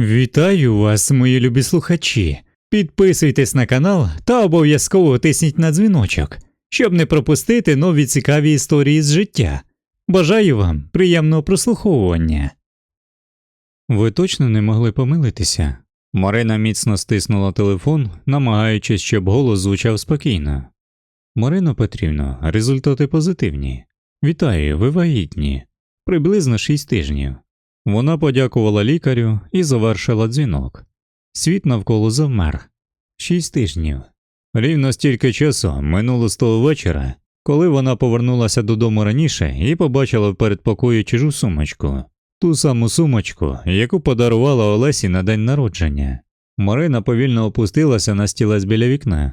Вітаю вас, мої любі слухачі. Підписуйтесь на канал та обов'язково тисніть на дзвіночок, щоб не пропустити нові цікаві історії з життя. Бажаю вам приємного прослуховування. Ви точно не могли помилитися. Марина міцно стиснула телефон, намагаючись, щоб голос звучав спокійно. Марино Петрівно, результати позитивні. Вітаю, ви вагітні. Приблизно шість тижнів. Вона подякувала лікарю і завершила дзвінок. Світ навколо завмер. Шість тижнів. Рівно стільки часу минуло з того вечора, коли вона повернулася додому раніше і побачила в передпокої чужу сумочку, ту саму сумочку, яку подарувала Олесі на день народження. Марина повільно опустилася на стілець біля вікна.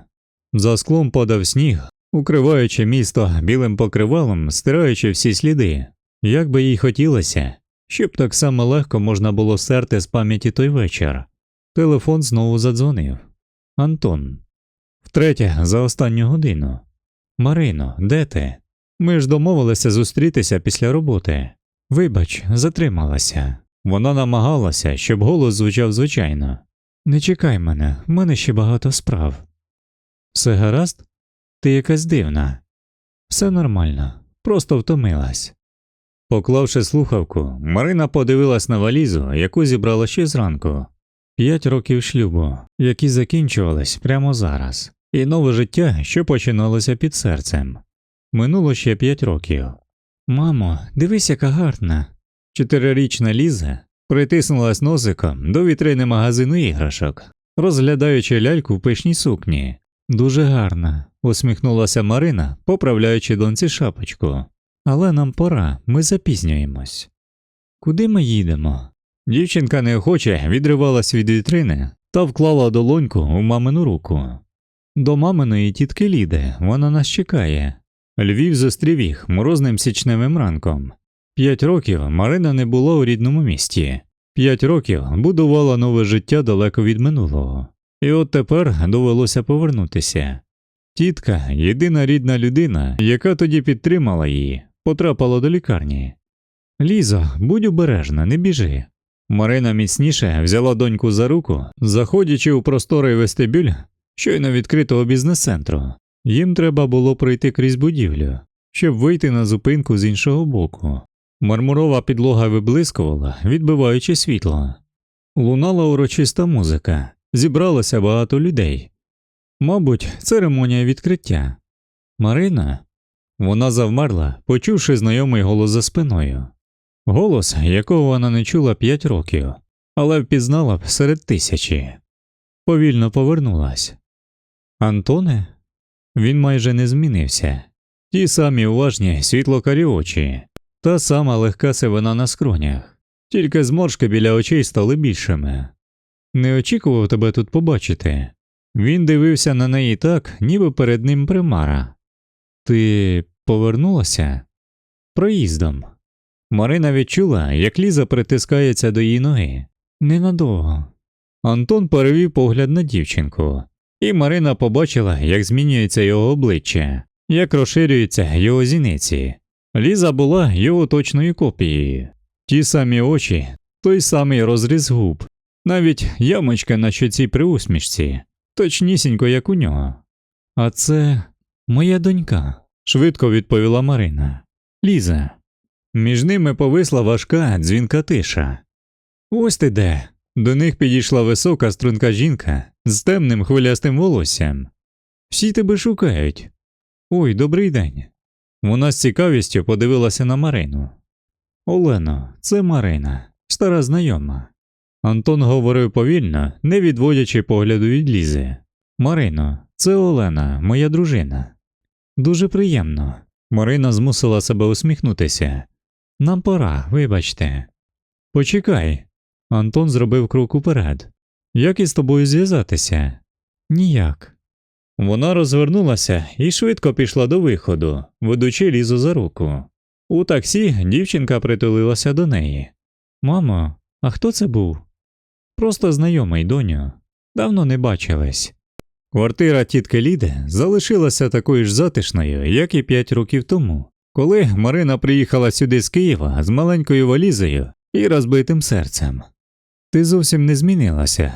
За склом падав сніг, укриваючи місто білим покривалом, стираючи всі сліди. Як би їй хотілося, щоб так само легко можна було стерти з пам'яті той вечір. Телефон знову задзвонив. Антон. Втретє, за останню годину. Марино, де ти? Ми ж домовилися зустрітися після роботи. Вибач, затрималася. Вона намагалася, щоб голос звучав звичайно. Не чекай мене, в мене ще багато справ. Все гаразд? Ти якась дивна. Все нормально, просто втомилась. Поклавши слухавку, Марина подивилась на валізу, яку зібрала ще зранку. П'ять років шлюбу, які закінчувались прямо зараз, і нове життя, що починалося під серцем. Минуло ще п'ять років. Мамо, дивись, яка гарна. Чотирирічна Ліза притиснулась носиком до вітрини магазину іграшок, розглядаючи ляльку в пишній сукні. Дуже гарна, усміхнулася Марина, поправляючи доньці шапочку. Але нам пора, ми запізнюємось. Куди ми їдемо? Дівчинка неохоче відривалась від вітрини та вклала долоньку у мамину руку. До маминої тітки Ліди вона нас чекає. Львів зустрів їх морозним січневим ранком. П'ять років Марина не була у рідному місті, п'ять років будувала нове життя далеко від минулого, і от тепер довелося повернутися. Тітка, єдина рідна людина, яка тоді підтримала її, потрапила до лікарні. Лізо, будь обережна, не біжи. Марина міцніше взяла доньку за руку, заходячи у просторий вестибюль щойно відкритого бізнес-центру. Їм треба було пройти крізь будівлю, щоб вийти на зупинку з іншого боку. Мармурова підлога виблискувала, відбиваючи світло. Лунала урочиста музика, зібралося багато людей. Мабуть, церемонія відкриття. Марина. Вона завмерла, почувши знайомий голос за спиною. Голос, якого вона не чула п'ять років, але впізнала б серед тисячі. Повільно повернулась. Антоне? Він майже не змінився. Ті самі уважні світлокарі очі, та сама легка сивина на скронях, тільки зморшки біля очей стали більшими. Не очікував тебе тут побачити. Він дивився на неї так, ніби перед ним примара. Ти повернулася? Проїздом. Марина відчула, як Ліза притискається до її ноги. Ненадовго. Антон перевів погляд на дівчинку, і Марина побачила, як змінюється його обличчя, як розширюються його зіниці. Ліза була його точною копією. Ті самі очі, той самий розріз губ, навіть ямочка на щоці при усмішці, точнісінько, як у нього. А це моя донька, швидко відповіла Марина. Ліза. Між ними повисла важка дзвінка тиша. Ось ти де. До них підійшла висока струнка жінка з темним хвилястим волоссям. Всі тебе шукають. Ой, добрий день. Вона з цікавістю подивилася на Марину. Олено, це Марина, стара знайома. Антон говорив повільно, не відводячи погляду від Лізи. Марино, це Олена, моя дружина. Дуже приємно. Марина змусила себе усміхнутися. Нам пора, вибачте. Почекай. Антон зробив крок уперед. Як із тобою зв'язатися? Ніяк. Вона розвернулася і швидко пішла до виходу, ведучи лізу за руку. У таксі дівчинка притулилася до неї. Мамо, а хто це був? Просто знайомий доню. Давно не бачились. Квартира тітки Ліди залишилася такою ж затишною, як і п'ять років тому, коли Марина приїхала сюди з Києва з маленькою валізою і розбитим серцем. Ти зовсім не змінилася,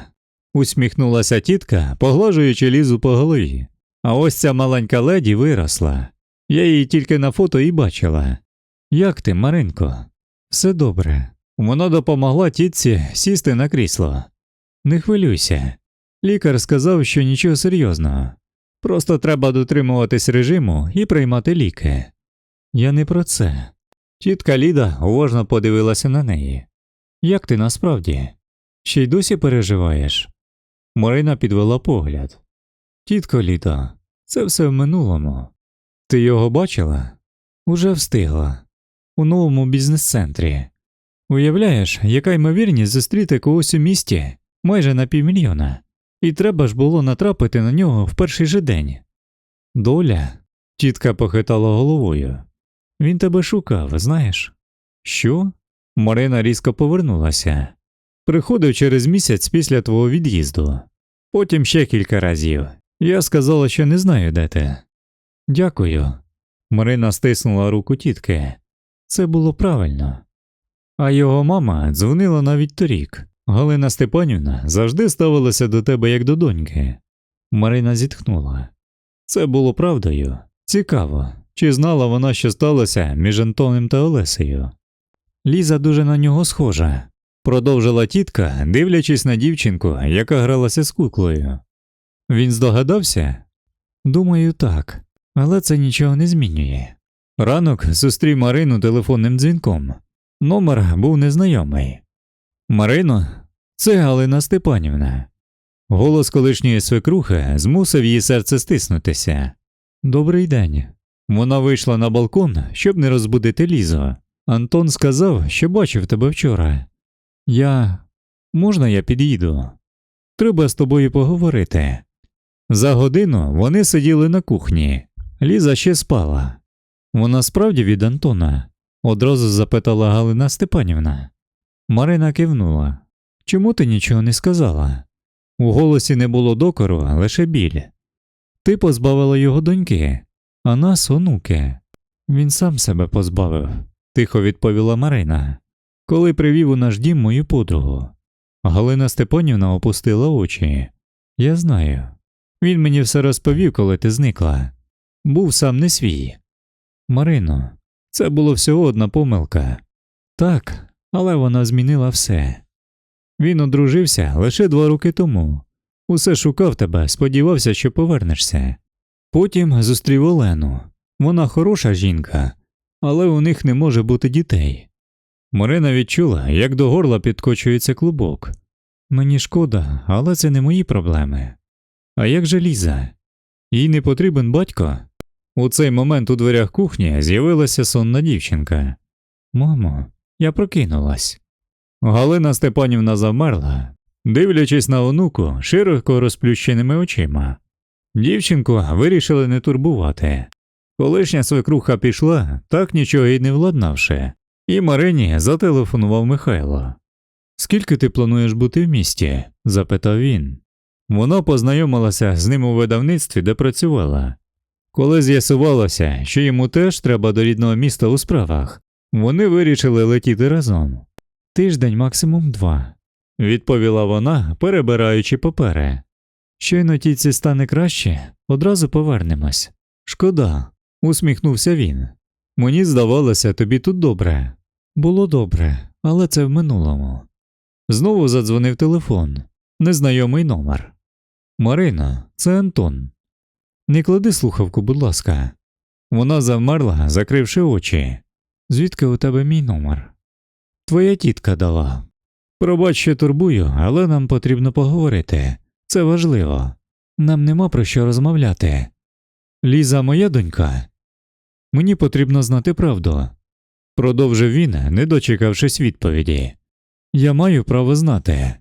усміхнулася тітка, поглажуючи лізу по голові. А ось ця маленька леді виросла. Я її тільки на фото і бачила. Як ти, Маринко? Все добре. Вона допомогла тітці сісти на крісло. Не хвилюйся. Лікар сказав, що нічого серйозного. Просто треба дотримуватись режиму і приймати ліки. Я не про це. Тітка Ліда уважно подивилася на неї. Як ти насправді? Ще й досі переживаєш? Марина підвела погляд. Тітко Ліда, це все в минулому. Ти його бачила? Уже встигла. У новому бізнес-центрі. Уявляєш, яка ймовірність зустріти когось у місті майже на півмільйона, і треба ж було натрапити на нього в перший же день. Доля, тітка похитала головою. Він тебе шукав, знаєш? Що? Марина різко повернулася. Приходив через місяць після твого від'їзду. Потім ще кілька разів. Я сказала, що не знаю, де ти. Дякую. Марина стиснула руку тітки. Це було правильно. А його мама дзвонила навіть торік. Галина Степанівна завжди ставилася до тебе як до доньки. Марина зітхнула. Це було правдою. Цікаво, чи знала вона, що сталося між Антоном та Олесею. Ліза дуже на нього схожа, продовжила тітка, дивлячись на дівчинку, яка гралася з куклою. Він здогадався? Думаю, так, але це нічого не змінює. Ранок зустрів Марину телефонним дзвінком. Номер був незнайомий. Марино, це Галина Степанівна. Голос колишньої свекрухи змусив її серце стиснутися. Добрий день. Вона вийшла на балкон, щоб не розбудити лізо. Антон сказав, що бачив тебе вчора. Я. Можна я під'їду? Треба з тобою поговорити. За годину вони сиділи на кухні. Ліза ще спала. Вона справді від Антона? одразу запитала Галина Степанівна. Марина кивнула. Чому ти нічого не сказала? У голосі не було докору, лише біль. Ти позбавила його доньки, а нас онуки. Він сам себе позбавив, тихо відповіла Марина, коли привів у наш дім мою подругу. Галина Степанівна опустила очі. Я знаю. Він мені все розповів, коли ти зникла. Був сам не свій. Марино, це було всього одна помилка. Так, але вона змінила все. Він одружився лише два роки тому. Усе шукав тебе, сподівався, що повернешся. Потім зустрів Олену. Вона хороша жінка, але у них не може бути дітей. Марина відчула, як до горла підкочується клубок. Мені шкода, але це не мої проблеми. А як же Ліза? Їй не потрібен батько? У цей момент у дверях кухні з'явилася сонна дівчинка. Мамо, я прокинулась. Галина Степанівна завмерла, дивлячись на онуку широко розплющеними очима. Дівчинку вирішили не турбувати. Колишня свекруха пішла, так нічого й не владнавши, і Марині зателефонував Михайло. Скільки ти плануєш бути в місті? запитав він. Вона познайомилася з ним у видавництві, де працювала. Коли з'ясувалося, що йому теж треба до рідного міста у справах, вони вирішили летіти разом. Тиждень максимум два, відповіла вона, перебираючи папери. Щойно тітці стане краще, одразу повернемось. Шкода, усміхнувся він. Мені здавалося, тобі тут добре. Було добре, але це в минулому. Знову задзвонив телефон, незнайомий номер. Марино, це Антон. Не клади слухавку, будь ласка. Вона завмерла, закривши очі. Звідки у тебе мій номер? Твоя тітка дала. Пробач, що турбую, але нам потрібно поговорити. Це важливо. Нам нема про що розмовляти. Ліза моя донька. Мені потрібно знати правду. Продовжив він, не дочекавшись відповіді. Я маю право знати.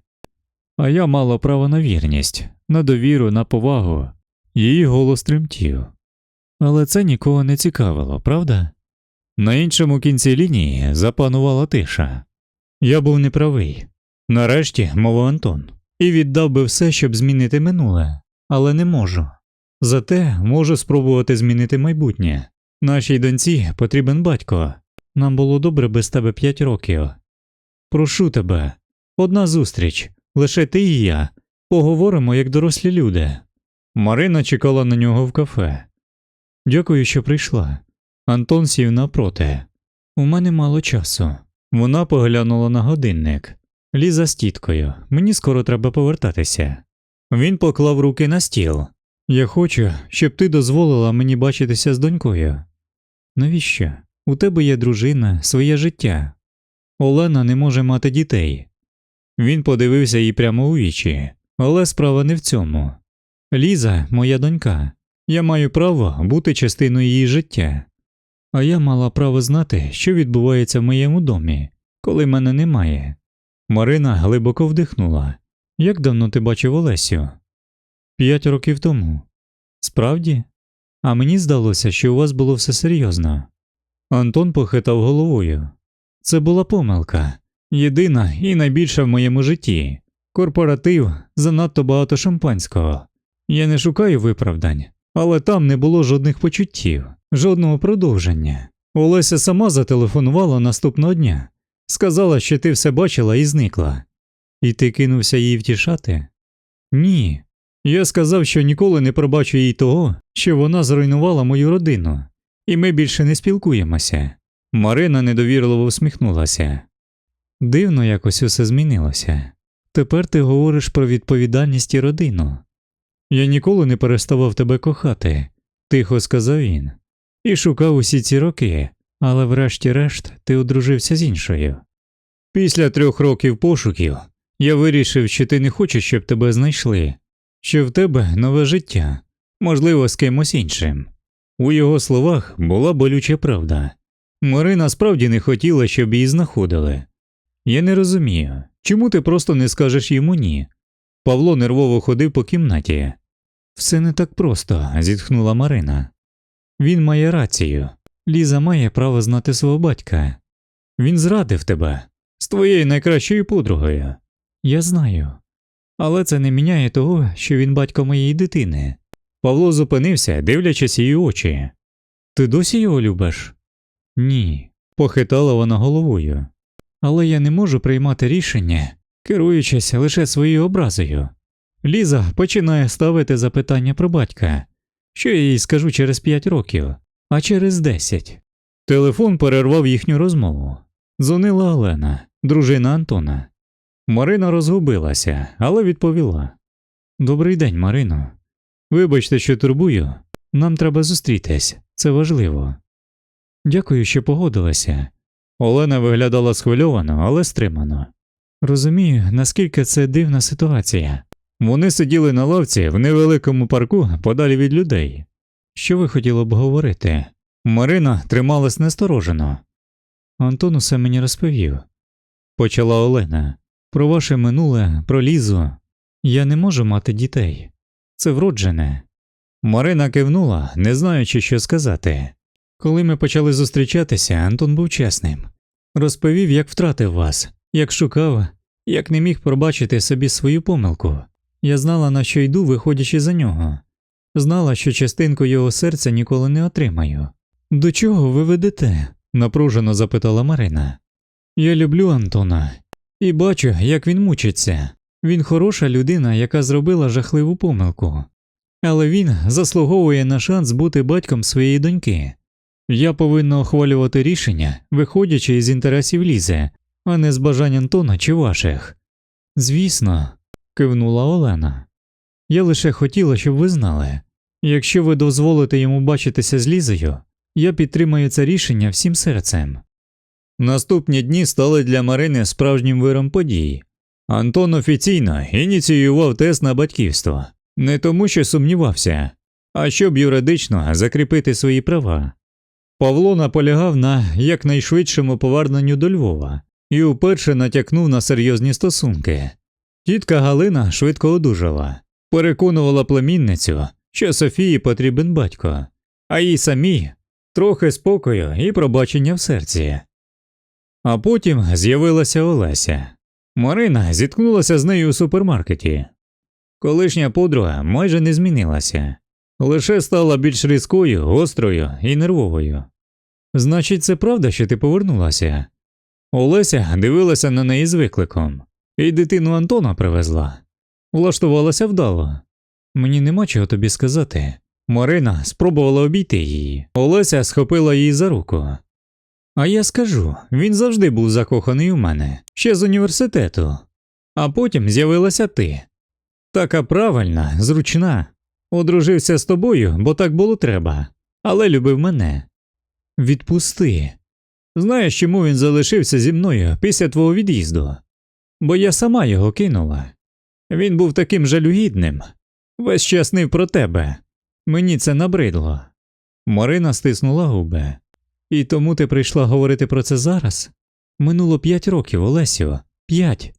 А я мала право на вірність, на довіру, на повагу. Її голос тремтів. Але це нікого не цікавило, правда? На іншому кінці лінії запанувала тиша. Я був неправий. Нарешті, мовив Антон, і віддав би все, щоб змінити минуле, але не можу. Зате можу спробувати змінити майбутнє. Нашій доньці потрібен батько. Нам було добре без тебе п'ять років. Прошу тебе, Одна зустріч, лише ти і я. Поговоримо як дорослі люди. Марина чекала на нього в кафе. Дякую, що прийшла. Антон сів напроти. У мене мало часу. Вона поглянула на годинник. Ліза з тіткою. Мені скоро треба повертатися. Він поклав руки на стіл. Я хочу, щоб ти дозволила мені бачитися з донькою. Навіщо? У тебе є дружина, своє життя. Олена не може мати дітей. Він подивився їй прямо у вічі, але справа не в цьому. Ліза, моя донька, я маю право бути частиною її життя. А я мала право знати, що відбувається в моєму домі, коли мене немає. Марина глибоко вдихнула. Як давно ти бачив Олесю? П'ять років тому. Справді? А мені здалося, що у вас було все серйозно. Антон похитав головою. Це була помилка, єдина і найбільша в моєму житті. Корпоратив, занадто багато шампанського. Я не шукаю виправдань, але там не було жодних почуттів, жодного продовження. Олеся сама зателефонувала наступного дня, сказала, що ти все бачила і зникла. І ти кинувся її втішати? Ні. Я сказав, що ніколи не пробачу їй того, що вона зруйнувала мою родину, і ми більше не спілкуємося. Марина недовірливо усміхнулася. Дивно якось усе змінилося. Тепер ти говориш про відповідальність і родину. Я ніколи не переставав тебе кохати, тихо сказав він, і шукав усі ці роки, але врешті-решт ти одружився з іншою. Після трьох років пошуків я вирішив, що ти не хочеш, щоб тебе знайшли, що в тебе нове життя, можливо, з кимось іншим. У його словах була болюча правда. Марина справді не хотіла, щоб її знаходили. Я не розумію, чому ти просто не скажеш йому ні. Павло нервово ходив по кімнаті. Все не так просто, зітхнула Марина. Він має рацію. Ліза має право знати свого батька. Він зрадив тебе з твоєю найкращою подругою. Я знаю. Але це не міняє того, що він батько моєї дитини. Павло зупинився, дивлячись її очі. Ти досі його любиш? Ні, похитала вона головою. Але я не можу приймати рішення, керуючись лише своєю образою. Ліза починає ставити запитання про батька, що я їй скажу через п'ять років, а через десять. Телефон перервав їхню розмову. Дзвонила Олена, дружина Антона. Марина розгубилася, але відповіла: Добрий день, Марино. Вибачте, що турбую. Нам треба зустрітись, це важливо. Дякую, що погодилася. Олена виглядала схвильовано, але стримано. Розумію, наскільки це дивна ситуація. Вони сиділи на лавці в невеликому парку подалі від людей. Що ви хотіли б говорити? Марина трималась насторожено. Антон усе мені розповів. Почала Олена. Про ваше минуле, про лізу. Я не можу мати дітей. Це вроджене. Марина кивнула, не знаючи, що сказати. Коли ми почали зустрічатися, Антон був чесним. Розповів, як втратив вас, як шукав, як не міг пробачити собі свою помилку. Я знала, на що йду, виходячи за нього. Знала, що частинку його серця ніколи не отримаю. До чого ви ведете? напружено запитала Марина. Я люблю Антона і бачу, як він мучиться. Він хороша людина, яка зробила жахливу помилку. Але він заслуговує на шанс бути батьком своєї доньки. Я повинна ухвалювати рішення, виходячи із інтересів Лізи, а не з бажань Антона чи ваших. Звісно, кивнула Олена. Я лише хотіла, щоб ви знали. Якщо ви дозволите йому бачитися з Лізою, я підтримаю це рішення всім серцем. Наступні дні стали для Марини справжнім виром подій. Антон офіційно ініціював тест на батьківство не тому, що сумнівався, а щоб юридично закріпити свої права. Павло наполягав на якнайшвидшому поверненню до Львова і уперше натякнув на серйозні стосунки. Тітка Галина швидко одужала, переконувала племінницю, що Софії потрібен батько, а їй самій трохи спокою і пробачення в серці. А потім з'явилася Олеся. Марина зіткнулася з нею у супермаркеті. Колишня подруга майже не змінилася, лише стала більш різкою, гострою і нервовою. Значить, це правда, що ти повернулася? Олеся дивилася на неї з викликом. І дитину Антона привезла. Влаштувалася вдало. Мені нема чого тобі сказати. Марина спробувала обійти її. Олеся схопила її за руку. А я скажу, він завжди був закоханий у мене, ще з університету. А потім з'явилася ти. Така правильна, зручна. Одружився з тобою, бо так було треба, але любив мене. Відпусти. Знаєш, чому він залишився зі мною після твого від'їзду? Бо я сама його кинула. Він був таким жалюгідним, весь час нив про тебе. Мені це набридло. Марина стиснула губи. І тому ти прийшла говорити про це зараз? Минуло п'ять років, Олесю, п'ять.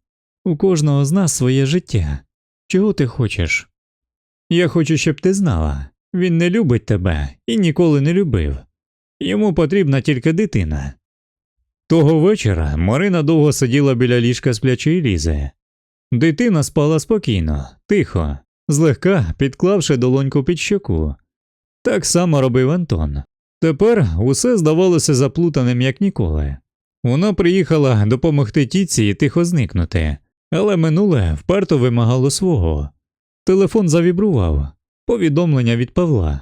У кожного з нас своє життя. Чого ти хочеш? Я хочу, щоб ти знала. Він не любить тебе і ніколи не любив. Йому потрібна тільки дитина. Того вечора Марина довго сиділа біля ліжка сплячої лізи. Дитина спала спокійно, тихо, злегка підклавши долоньку під щоку. Так само робив Антон. Тепер усе здавалося заплутаним, як ніколи. Вона приїхала допомогти тітці і тихо зникнути, але минуле вперто вимагало свого. Телефон завібрував, повідомлення від Павла.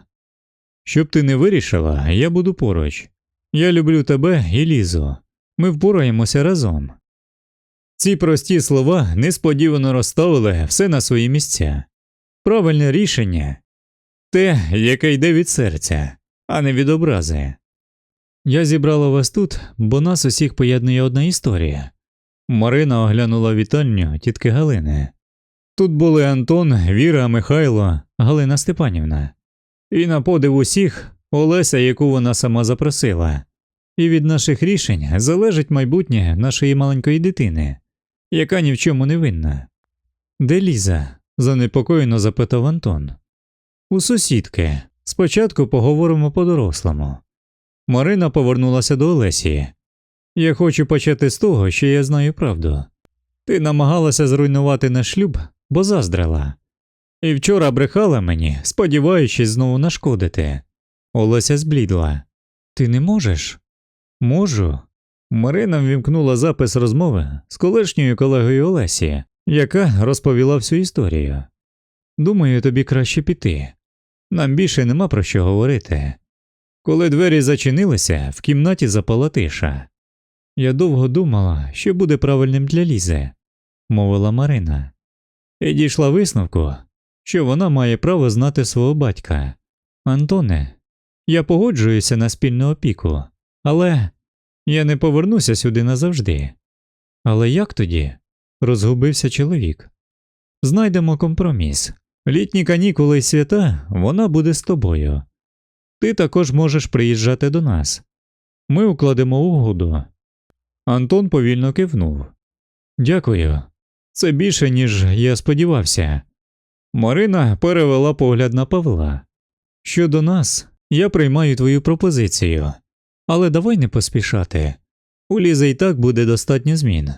Щоб ти не вирішила, я буду поруч. Я люблю тебе і Лізу. Ми впораємося разом. Ці прості слова несподівано розставили все на свої місця. Правильне рішення те, яке йде від серця, а не від образи. Я зібрала вас тут, бо нас усіх поєднує одна історія. Марина оглянула вітальню тітки Галини. Тут були Антон, Віра, Михайло, Галина Степанівна. І на подив усіх Олеся, яку вона сама запросила. І від наших рішень залежить майбутнє нашої маленької дитини, яка ні в чому не винна. Де Ліза? занепокоєно запитав Антон. У сусідки. Спочатку поговоримо по-дорослому. Марина повернулася до Олесі. Я хочу почати з того, що я знаю правду. Ти намагалася зруйнувати наш шлюб, бо заздрила. І вчора брехала мені, сподіваючись знову нашкодити. Олеся зблідла. Ти не можеш? Можу. Марина ввімкнула запис розмови з колишньою колегою Олесі, яка розповіла всю історію. Думаю, тобі краще піти. Нам більше нема про що говорити. Коли двері зачинилися, в кімнаті запала тиша. Я довго думала, що буде правильним для Лізи, мовила Марина, і дійшла висновку, що вона має право знати свого батька. Антоне, я погоджуюся на спільну опіку, але я не повернуся сюди назавжди. Але як тоді? розгубився чоловік. Знайдемо компроміс. Літні канікули й свята вона буде з тобою. Ти також можеш приїжджати до нас. Ми укладемо угоду. Антон повільно кивнув. Дякую. Це більше, ніж я сподівався. Марина перевела погляд на Павла. Щодо нас, я приймаю твою пропозицію, але давай не поспішати. У Лізи і так буде достатньо змін.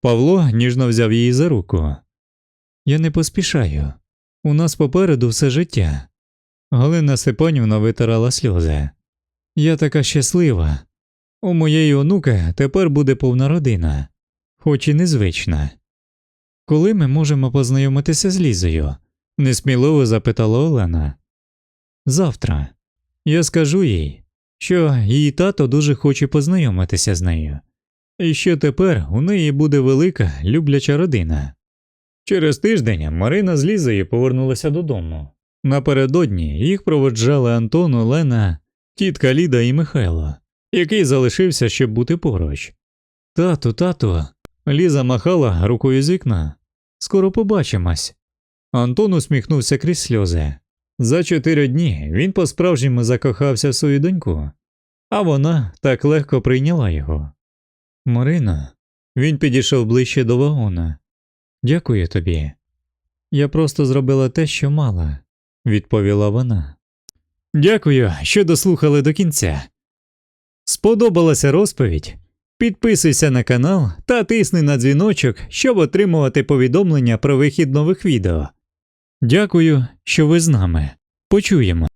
Павло ніжно взяв її за руку. Я не поспішаю. У нас попереду все життя. Галина Степанівна витирала сльози. Я така щаслива. У моєї онуки тепер буде повна родина, хоч і незвична. Коли ми можемо познайомитися з Лізою? несміливо запитала Олена. Завтра. Я скажу їй, що її тато дуже хоче познайомитися з нею, і що тепер у неї буде велика любляча родина. Через тиждень Марина з Лізою повернулася додому. Напередодні їх проводжали Антон, Олена, тітка Ліда і Михайло, який залишився, щоб бути поруч. Тату, тату, Ліза махала рукою з вікна. Скоро побачимось. Антон усміхнувся крізь сльози. За чотири дні він по-справжньому закохався в свою доньку, а вона так легко прийняла його. Марина, він підійшов ближче до вагона. Дякую тобі. Я просто зробила те, що мала, відповіла вона. Дякую, що дослухали до кінця. Сподобалася розповідь? Підписуйся на канал та тисни на дзвіночок, щоб отримувати повідомлення про вихід нових відео. Дякую, що ви з нами. Почуємо.